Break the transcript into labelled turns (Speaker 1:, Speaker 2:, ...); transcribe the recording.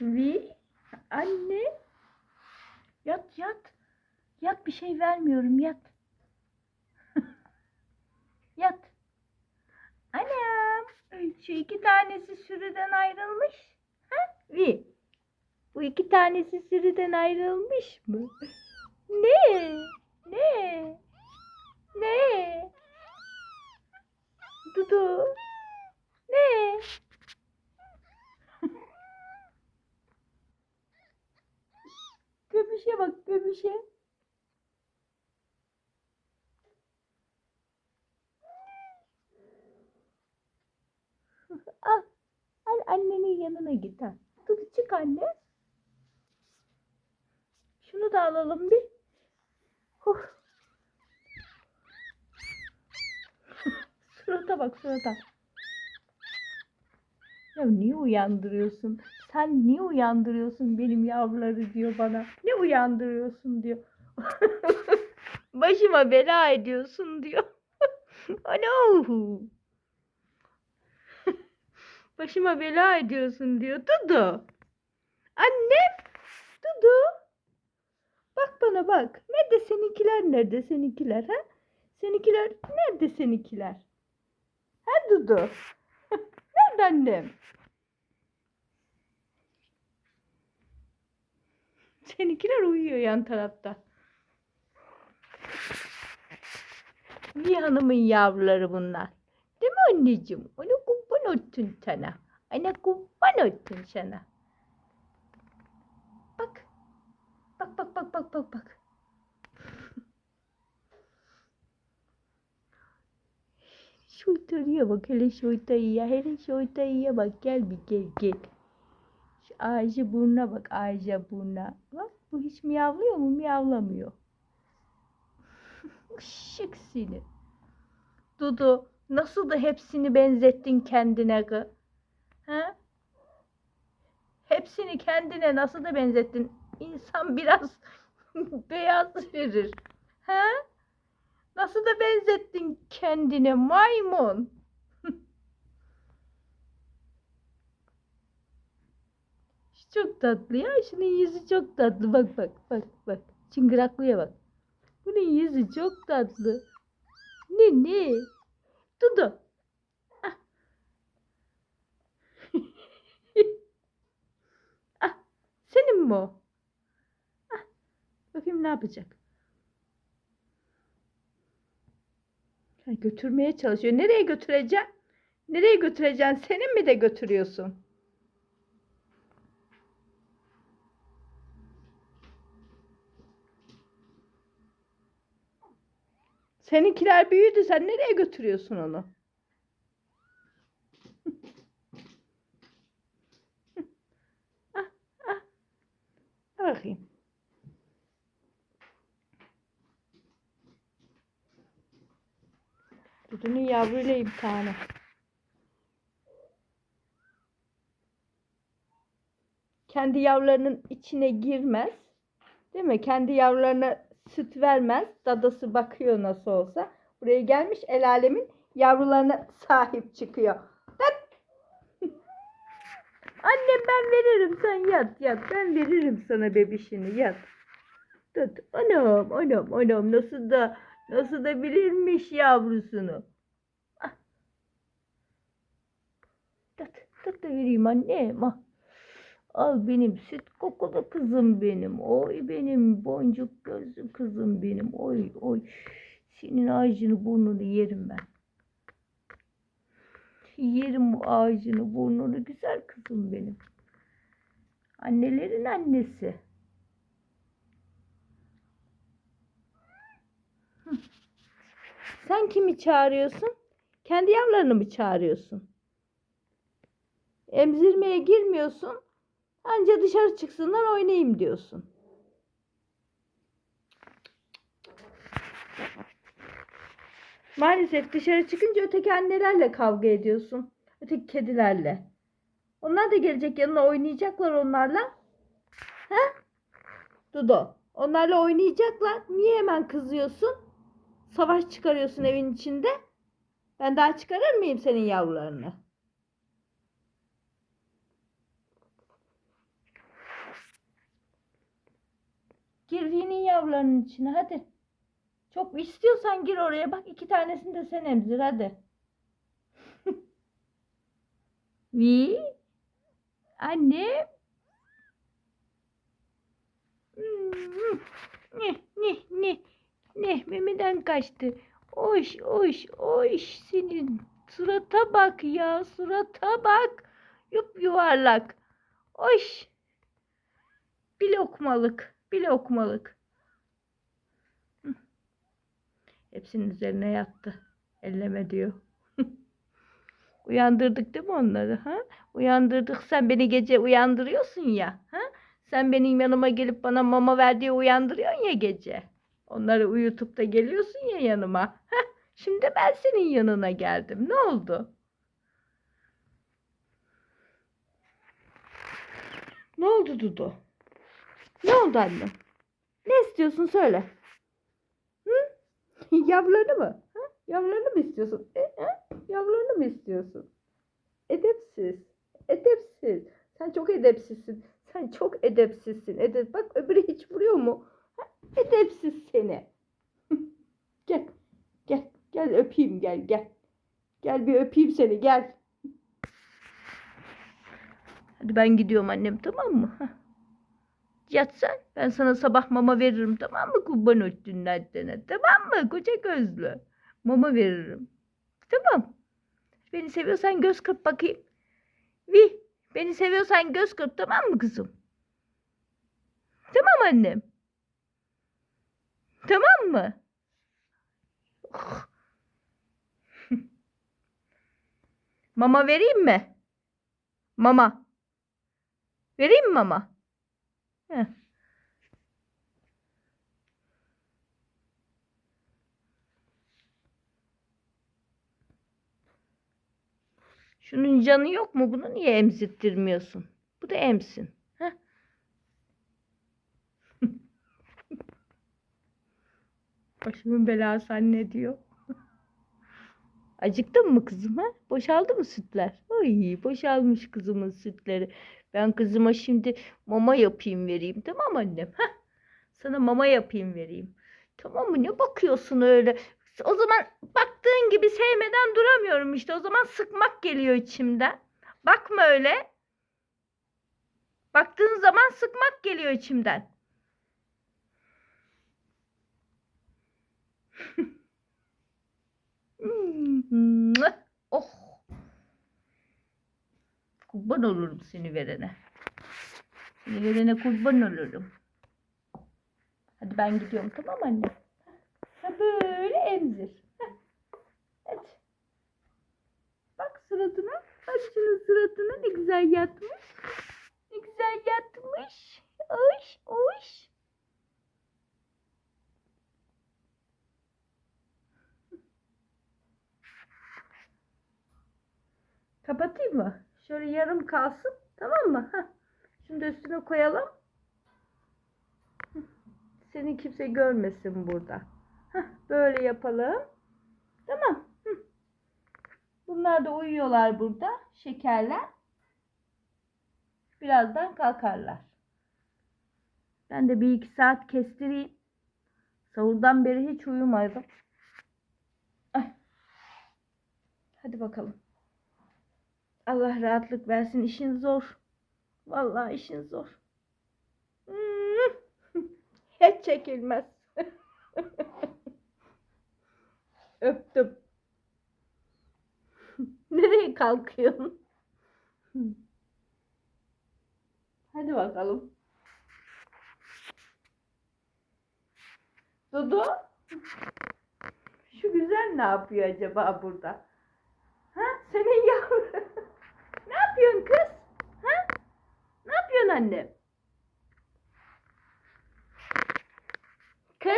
Speaker 1: Vi. Anne. Yat yat. Yat bir şey vermiyorum yat. yat. Anam. Şu iki tanesi sürüden ayrılmış. Ha? Vi. Bu iki tanesi sürüden ayrılmış mı? Ne? Ne? Ne? Dudu. Ne? Göbüşe bak göbüşe. Al. Al annenin yanına git ha. Dur çık anne. Şunu da alalım bir. Huh. surata bak surata. Ya niye uyandırıyorsun? Sen niye uyandırıyorsun benim yavruları diyor bana. Ne uyandırıyorsun diyor. Başıma bela ediyorsun diyor. Ano. Başıma bela ediyorsun diyor. Dudu. Annem. Dudu. Bak bana bak. Nerede seninkiler nerede seninkiler ha? Seninkiler nerede seninkiler? Ha Dudu? nerede annem? Seninkiler uyuyor yan tarafta. Bir hanımın yavruları bunlar. Değil mi anneciğim? Onu kurban olsun sana. Ana kurban olsun sana. Bak. Bak bak bak bak bak bak. Şuraya bak hele şuraya hele şuraya bak gel bir gel gel. Şu ağacı burnuna bak ağaca burnuna. Bak bu hiç miyavlıyor mu? Miyavlamıyor. Şık seni. Dudu nasıl da hepsini benzettin kendine kı? Ha? Hepsini kendine nasıl da benzettin? İnsan biraz beyaz verir. Ha? Nasıl da benzettin kendine maymun? Şu çok tatlı ya. Şunun yüzü çok tatlı. Bak bak bak bak. Çıngıraklıya bak. Bunun yüzü çok tatlı. Ne ne? Dudu. Ah. ah. Senin mi o? Ah. Bakayım ne yapacak? Ha, götürmeye çalışıyor. Nereye götüreceğim? Nereye götüreceksin? Senin mi de götürüyorsun? Seninkiler büyüdü. Sen nereye götürüyorsun onu? ah, ah. Bakayım. Dudu'nun yavruyla imtihanı. Kendi yavrularının içine girmez. Değil mi? Kendi yavrularına süt vermez. Dadası bakıyor nasıl olsa. Buraya gelmiş el alemin yavrularına sahip çıkıyor. Tat! Annem ben veririm sen yat yat. Ben veririm sana bebişini yat. Tut. Anam anam anam nasıl da nasıl da bilirmiş yavrusunu. Ah. Tut tut da vereyim annem. Ah. Al benim süt kokulu kızım benim. Oy benim boncuk gözlü kızım benim. Oy oy. Senin ağacını burnunu yerim ben. Yerim bu ağacını burnunu güzel kızım benim. Annelerin annesi. Sen kimi çağırıyorsun? Kendi yavrularını mı çağırıyorsun? Emzirmeye girmiyorsun. Anca dışarı çıksınlar oynayayım diyorsun. Maalesef dışarı çıkınca öteki annelerle kavga ediyorsun. Öteki kedilerle. Onlar da gelecek yanına oynayacaklar onlarla. He? Dudu. Onlarla oynayacaklar. Niye hemen kızıyorsun? Savaş çıkarıyorsun evin içinde. Ben daha çıkarır mıyım senin yavrularını? Gir V'nin yavrularının içine hadi. Çok istiyorsan gir oraya bak iki tanesini de sen emzir hadi. V anne Hmm, ne ne ne ne memeden kaçtı. Oş oş oş senin surata bak ya surata bak. Yup yuvarlak. Oş. Bir lokmalık. Bir lokmalık. Hepsinin üzerine yattı. Elleme diyor. Uyandırdık değil mi onları? Ha? Uyandırdık. Sen beni gece uyandırıyorsun ya. Ha? Sen benim yanıma gelip bana mama ver diye uyandırıyorsun ya gece. Onları uyutup da geliyorsun ya yanıma. Heh, şimdi ben senin yanına geldim. Ne oldu? Ne oldu Dudu? Ne oldu annem? Ne istiyorsun söyle. Hı? Yavrularını mı? Ha? Yavrularını mı istiyorsun? E, ha? Yavrularını mı istiyorsun? Edepsiz. Edepsiz. Sen çok edepsizsin. Sen çok edepsizsin. Edep. Bak öbürü hiç vuruyor mu? Ha? Edepsiz seni. gel. Gel. Gel öpeyim gel gel. Gel bir öpeyim seni gel. Hadi ben gidiyorum annem tamam mı? Hah. Yat sen. Ben sana sabah mama veririm tamam mı kurban öttüğün annene. Tamam mı koca gözlü? Mama veririm. Tamam. Beni seviyorsan göz kırp bakayım. Vi. Beni seviyorsan göz kırp tamam mı kızım? Tamam annem. Tamam mı? Mama vereyim mi? Mama. Vereyim mi mama? Şunun canı yok mu? Bunu niye emzirttirmiyorsun? Bu da emsin. Başımın belası anne diyor. Acıktın mı kızım ha? Boşaldı mı sütler? Ay boşalmış kızımın sütleri. Ben kızıma şimdi mama yapayım vereyim tamam annem? Heh. Sana mama yapayım vereyim. Tamam mı? Ne bakıyorsun öyle? O zaman baktığın gibi sevmeden duramıyorum işte. O zaman sıkmak geliyor içimden. Bakma öyle. Baktığın zaman sıkmak geliyor içimden. Oh. Kurban olurum seni verene. Seni verene kurban olurum. Hadi ben gidiyorum tamam anne? Ha böyle emzir. Hadi. Bak suratına. Bak şunun suratına ne güzel yatmış. Ne güzel yatmış. Oş oş. Kapatayım mı? Şöyle yarım kalsın. Tamam mı? Heh. Da üstüne koyalım. Seni kimse görmesin burada. Heh, böyle yapalım. Tamam. Bunlar da uyuyorlar burada. Şekerler. Birazdan kalkarlar. Ben de bir iki saat kestireyim. Sahurdan beri hiç uyumadım. Ay. Hadi bakalım. Allah rahatlık versin. İşin zor. Vallahi işin zor. Hmm. Hiç çekilmez. Öptüm. Nereye kalkıyorsun? Hadi bakalım. Dudu. Şu güzel ne yapıyor acaba burada? Ne yapıyorsun kız? Ha? Ne yapıyorsun annem?